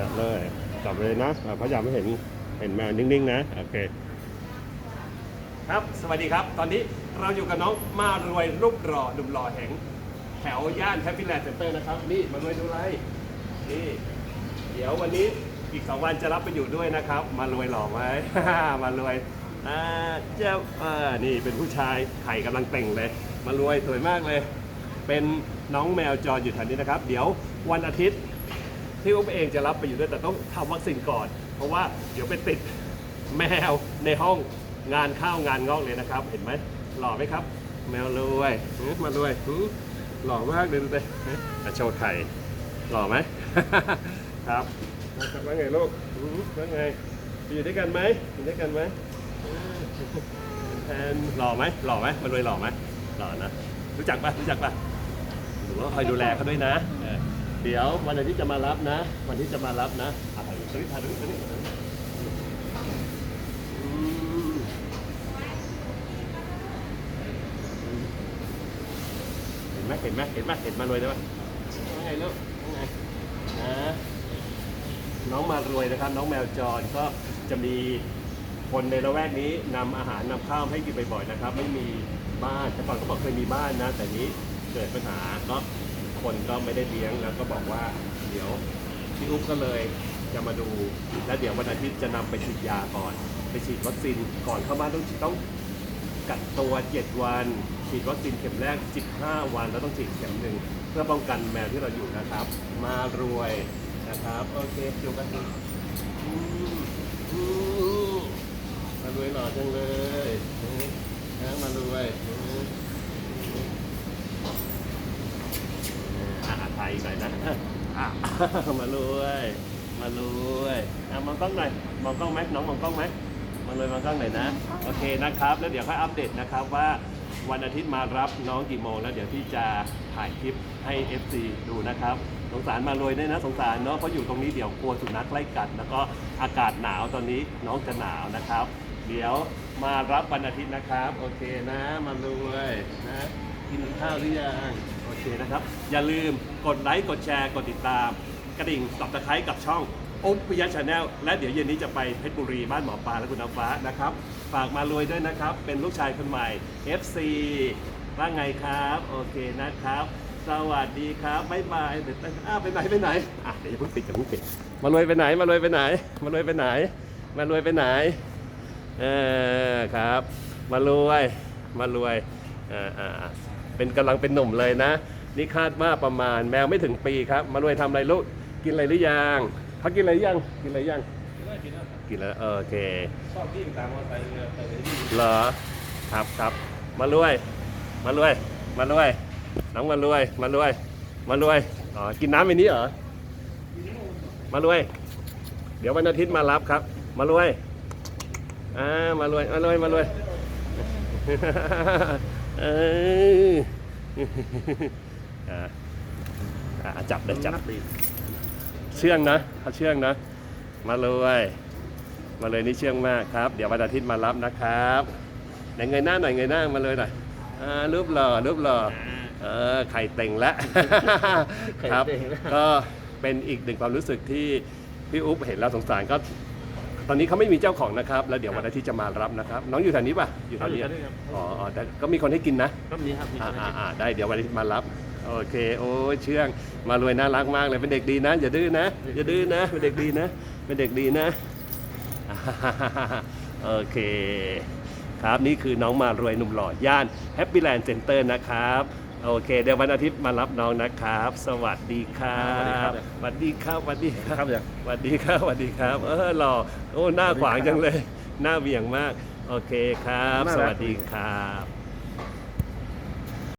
จับเลยจับเลยนะอ่าพยายามไม่เห็นเห็นแมวนิ่งๆนะโอเค ครับสวัสดีครับ ตอนนี้เราอยู่กับน้องมารวยรูปหล่อหนุ่มหล่อแห่งแถวย่านแฮปปี้แลนด์เซ็นเตอร์นะครับ นี่มารวยดูไรนี่ เดี๋ยววันนี้อีกสองวันจะรับไปอยู่ด้วยนะครับ มารวยหล่อไหม มารวยอ่าเจ้าอ่านี่เป็นผู้ชายไข่กำลังเต่งเลย มารวยสวยมากเลย เป็นน้องแมวจรอยู่แถวนี้นะครับ เดี๋ยววันอาทิตย์ ที่อุ้มเองจะรับไปอยู่ด้วยแต่ต้องทำวัคซีนก่อน เพราะว่าเดี๋ยวไปติดแมวในห้องงานข้าวงานงอกเลยนะครับ เห็นไหมหล่อไหมครับ แมวรวยมารวยหล่อมากเลยดูสิหือโชว์ไข่หล่อไหมครับนะครับว่าไงลูกหือว่าไงอยู่ด้วยกันไหมอยู่ด้วยกันไหมอืมแทนหล่อไหมหล่อไหมมารวยหล่อไหมหล่อนะรู้จักปะรู้จักปะหรือว่าคอยดูแลเขาด้วยนะ เดี๋ยววันอาทิตย์จะมารับนะ วันที่จะมารับนะอะถ่ายรูปถ่ารูปถ่ายรูปถ่ายรูปอืมเห็นไหมเห็นไหมเห็นไหมเห็นมารวยได้ไหมไงลูกไงนะน้องมารวยนะครับ น้องแมวจรก็จะมีคนในละแวกนี้นำอาหารนำข้าวให้กินบ่อยๆนะครับ ไม่มีบ้านแต่ก่อนเขาบอกเคยมีบ้านนะ แต่นี้เกิดปัญหาก็ คนก็ไม่ได้เลี้ยงแล้วก็บอกว่าเดี๋ยวพี่อุ๊บก็เลยจะมาดู แล้วเดี๋ยววันอาทิตย์จะนำไปฉีดยาก่อน ไปฉีดวัคซีนก่อนเข้าบ้านต้องฉีดต้องกักตัว 7 วัน ฉีดวัคซีนเข็มแรก 15 วัน แล้วต้องฉีดเข็มหนึ่งเพื่อป้องกันแมวที่เราอยู่นะครับ มารวยนะครับ โอเคอยู่กันดีอืมอืมมารวยหล่อจังเลยนะมารวยอืม อีกหน่อยนะอะมารวยมารวยอะมองกล้องหน่อยมองกล้องไหมน้องมองกล้องไหมมาเลยมาข้างหน่อยนะโอเคนะครับ แล้วเดี๋ยวค่อยอัปเดตนะครับว่าวันอาทิตย์มารับน้องกี่โมงแล้วเดี๋ยวพี่จะถ่ายคลิปให้ FC ดูนะครับ สงสารมาเลยด้วยนะสงสารเนาะเพราะอยู่ตรงนี้เดี๋ยวกลัวสุนัขไล่กัดแล้วก็อากาศหนาวตอนนี้น้องจะหนาวนะครับ เดี๋ยวมารับวันอาทิตย์นะครับ โอเคนะมาเลยนะ กินข้าวหรือยังโอเคนะครับ อย่าลืมกดไลค์กดแชร์ กดติดตาม กระดิ่งสับตะไคร้กับช่องอุ๊บปิยะชาแนลและเดี๋ยวเย็นนี้จะไปเพชรบุรีบ้านหมอปลาและคุณน้ำฟ้านะครับ ฝากมารวยด้วยนะครับ เป็นลูกชายคนใหม่ FC ว่าไงครับ โอเคนะครับ สวัสดีครับบ๊ายบายเดี๋ยวอ้าวไปไหนไปไหนอะเดี๋ยวอย่าเพิ่งปิดอย่าเพิ่งปิดมารวยไปไหน มารวยไปไหน มารวยไปไหน มารวยไปไหนเออครับ มารวย มารวยอ่าอ่า เป็นกำลังเป็นหนุ่มเลยนะ นี่คาดว่าประมาณแมวไม่ถึงปีครับ มารวยทำอะไรลูก กินอะไรหรือยังพักกินอะไรหรือยัง กินอะไรยัง กินแล้วเออโอเค ชอบวิ่งตามมอเตอร์ไซค์เลยไปเลยที่เหรอ ครับครับมารวย มารวย มารวย น้องมารวย มารวย มารวย อ๋อ กินน้ำในนี้เหรอ มารวย เดี๋ยววันอาทิตย์มารับครับ มารวย อ่า มารวย มารวย มารวย เอออ่าอ่าจับเลยจับ เชื่องนะเขาเชื่องนะ มาเลยมาเลยนี่เชื่องมากครับ เดี๋ยววันอาทิตย์มารับนะครับไหนเงยหน้าหน่อยเงยหน้ามาเลยหน่อยอ่ารูปหล่อรูปหล่อเออไข่เต่งแล้วครับ ก็เป็นอีกหนึ่งความรู้สึกที่พี่อุ๊บเห็นแล้วสงสารก็ ตอนนี้เขาไม่มีเจ้าของนะครับ แล้วเดี๋ยววันอาทิตย์จะมารับนะครับ น้องอยู่แถวนี้ป่ะ อยู่แถวนี้ครับอ๋ออ๋อแต่ก็มีคนให้กินนะ ก็มีครับมีอ่าอ่าอ่าได้ เดี๋ยววันอาทิตย์มารับ โอเค โอ้ยเชื่อง มารวยน่ารักมากเลย เป็นเด็กดีนะ อย่าดื้อนะ อย่าดื้อนะ เป็นเด็กดีนะ เป็นเด็กดีนะ โอเค ครับ นี่คือน้องมารวยหนุ่มหล่อย่านแฮปปี้แลนด์เซ็นเตอร์นะครับ โอเค เดี๋ยววันอาทิตย์มารับน้องนะครับ สวัสดีครับสวัสดีครับสวัสดีครับครับอย่างสวัสดีครับสวัสดีครับ เออหล่อโอ้หน้าขวางจังเลย หน้าเบี่ยงมาก โอเคครับน่ารักสวัสดีครับ